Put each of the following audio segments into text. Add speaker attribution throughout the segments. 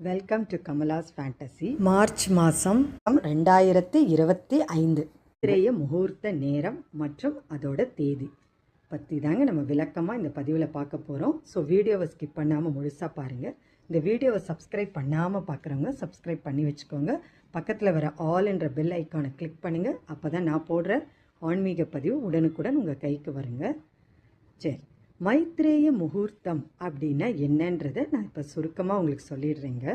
Speaker 1: Welcome to Kamala's fantasy March மாதம் ரெண்டாயிரத்தி இருபத்தி ஐந்து. திரைய முகூர்த்த நேரம் மற்றும் அதோட தேதி. பற்றி தாங்க நம்ம விளக்கமாக இந்த பதிவில் பார்க்க போகிறோம் ஸோ வீடியோவை ஸ்கிப் பண்ணாமல் முழுசாக பாருங்கள் இந்த வீடியோவை சப்ஸ்கிரைப் பண்ணாமல் பார்க்குறவங்க சப்ஸ்கிரைப் பண்ணி வச்சுக்கோங்க. பக்கத்தில் வர ஆல் என்ற பெல் ஐக்கானை கிளிக் பண்ணுங்கள் அப்போ தான் நான் போடுற ஆன்மீக பதிவு உடனுக்குடன் உங்கள் கைக்கு வருங்க. சரி மைத்ரேய முகூர்த்தம் அப்படின்னா என்னன்றதை நான் இப்போ சுருக்கமாக உங்களுக்கு சொல்லிடுறேங்க.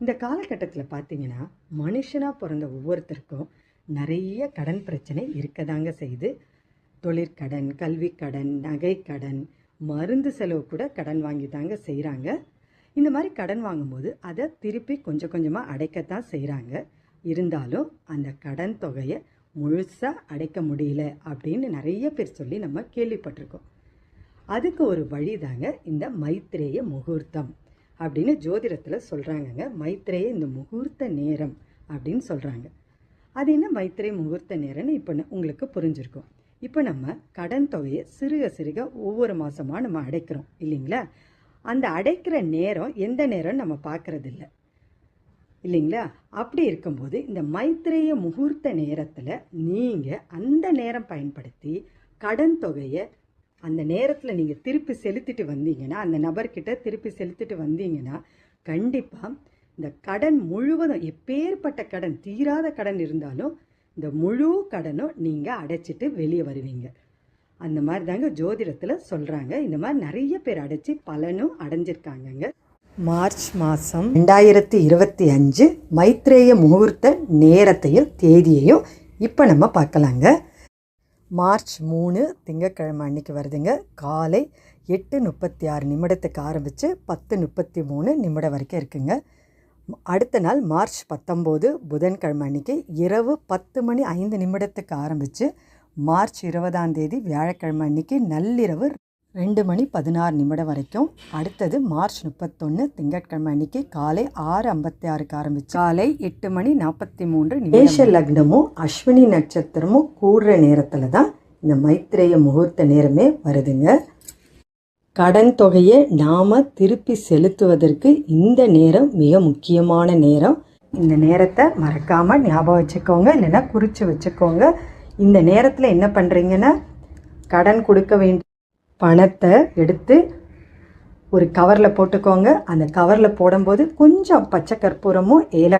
Speaker 1: இந்த காலகட்டத்தில் பார்த்தீங்கன்னா மனுஷனாக பிறந்த ஒவ்வொருத்தருக்கும் நிறைய கடன் பிரச்சனை இருக்கதாங்க செய்யுது. தொழிற்கடன் கல்விக்கடன் நகைக்கடன் மருந்து செலவு கூட கடன் வாங்கி தாங்க செய்கிறாங்க இந்த மாதிரி கடன் வாங்கும்போது அதை திருப்பி கொஞ்சம் கொஞ்சமாக அடைக்கத்தான் செய்கிறாங்க இருந்தாலும் அந்த கடன் தொகையை முழுசாக அடைக்க முடியல அப்படின்னு நிறைய பேர் சொல்லி நம்ம கேள்விப்பட்டிருக்கோம். அதுக்கு ஒரு வழி தாங்க இந்த மைத்ரேய முகூர்த்தம் அப்படின்னு ஜோதிடத்தில் சொல்கிறாங்கங்க மைத்ரேய இந்த முகூர்த்த நேரம் அப்படின்னு சொல்கிறாங்க அது என்ன மைத்ரேய முகூர்த்த நேரம்னு இப்போ உங்களுக்கு புரிஞ்சிருக்கும். இப்போ நம்ம கடன் தொகையை சிறுக சிறுக ஒவ்வொரு மாதமாக நம்ம அடைக்கிறோம் இல்லைங்களா? அந்த அடைக்கிற நேரம் எந்த நேரம் நம்ம பார்க்கறதில்ல இல்லைங்களா? அப்படி இருக்கும்போது இந்த மைத்திரேய முகூர்த்த நேரத்தில் நீங்கள் அந்த நேரம் பயன்படுத்தி கடன் தொகையை அந்த நேரத்தில் நீங்கள் திருப்பி செலுத்திட்டு வந்தீங்கன்னா அந்த நபர்கிட்ட திருப்பி செலுத்திட்டு வந்தீங்கன்னா கண்டிப்பாக இந்த கடன் முழுவதும் எப்பேற்பட்ட கடன் தீராத கடன் இருந்தாலும் இந்த முழு கடனும் நீங்கள் அடைச்சிட்டு வெளியே வருவீங்க. அந்த மாதிரி தாங்க ஜோதிடத்தில் சொல்கிறாங்க இந்த மாதிரி நிறைய பேர் அடைச்சி பலனும் அடைஞ்சிருக்காங்கங்க. மார்ச் மாதம் ரெண்டாயிரத்தி இருபத்தி அஞ்சு மைத்ரேய முகூர்த்த நேரத்தையும் தேதியையும் இப்போ நம்ம பார்க்கலாங்க. மார்ச் மூணு திங்கட்கிழமை அன்னைக்கு வருதுங்க. காலை எட்டு முப்பத்தி ஆறு நிமிடத்துக்கு ஆரம்பித்து பத்து முப்பத்தி மூணு நிமிடம் வரைக்கும் இருக்குங்க. அடுத்த நாள் மார்ச் பத்தொம்போது புதன்கிழமை அன்னைக்கு இரவு பத்து மணி ஐந்து நிமிடத்துக்கு ஆரம்பித்து மார்ச் இருபதாம் தேதி வியாழக்கிழமை அன்னைக்கு நள்ளிரவு ரெண்டு மணி பதினாறு நிமிடம் வரைக்கும். அடுத்தது மார்ச் முப்பத்தொன்று திங்கட்கிழமை அன்னைக்கு காலை ஆறு ஐம்பத்தி ஆறுக்கு ஆரம்பிச்சு காலை எட்டு மணி நாற்பத்தி மூன்று மேஷ லக்னமும் அஸ்வினி நட்சத்திரமும் கூடுற நேரத்தில் தான் இந்த மைத்ரேய முகூர்த்த நேரமே வருதுங்க. கடன் தொகையை நாம் திருப்பி செலுத்துவதற்கு இந்த நேரம் மிக முக்கியமான நேரம். இந்த நேரத்தை மறக்காமல் ஞாபகம் வச்சுக்கோங்க இல்லைன்னா குறித்து வச்சுக்கோங்க. இந்த நேரத்தில் என்ன பண்ணுறீங்கன்னா கடன் கொடுக்க வேண்டிய பணத்தை எடுத்து ஒரு கவரில் போட்டுக்கோங்க. அந்த கவரில் போடும்போது கொஞ்சம் பச்சை கற்பூரமும் ஏல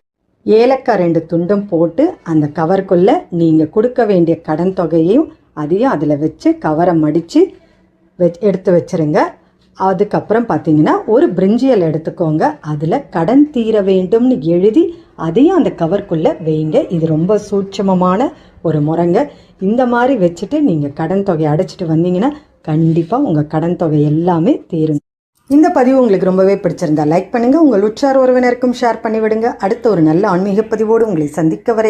Speaker 1: ஏலக்காய் ரெண்டு துண்டும் போட்டு அந்த கவருக்குள்ளே நீங்கள் கொடுக்க வேண்டிய கடன் தொகையையும் அதையும் அதில் வச்சு கவரை மடித்து வெச் எடுத்து வச்சிருங்க. அதுக்கப்புறம் பார்த்தீங்கன்னா ஒரு பிரிஞ்சியல் எடுத்துக்கோங்க. அதில் கடன் தீர வேண்டும்னு எழுதி அதையும் அந்த கவர்க்குள்ளே வைங்க. இது ரொம்ப சூட்சமமான ஒரு முறைங்க. இந்த மாதிரி வச்சுட்டு நீங்கள் கடன் தொகையை அடைச்சிட்டு வந்தீங்கன்னா கண்டிப்பாக உங்கள் கடன் தொகை எல்லாமே தீரும். இந்த பதிவு உங்களுக்கு ரொம்பவே பிடிச்சிருந்தா லைக் பண்ணுங்கள் உங்கள் உற்றார் உறவினருக்கும் ஷேர் பண்ணிவிடுங்க. அடுத்த ஒரு நல்ல ஆன்மீக பதிவோடு உங்களை சந்திக்க வரை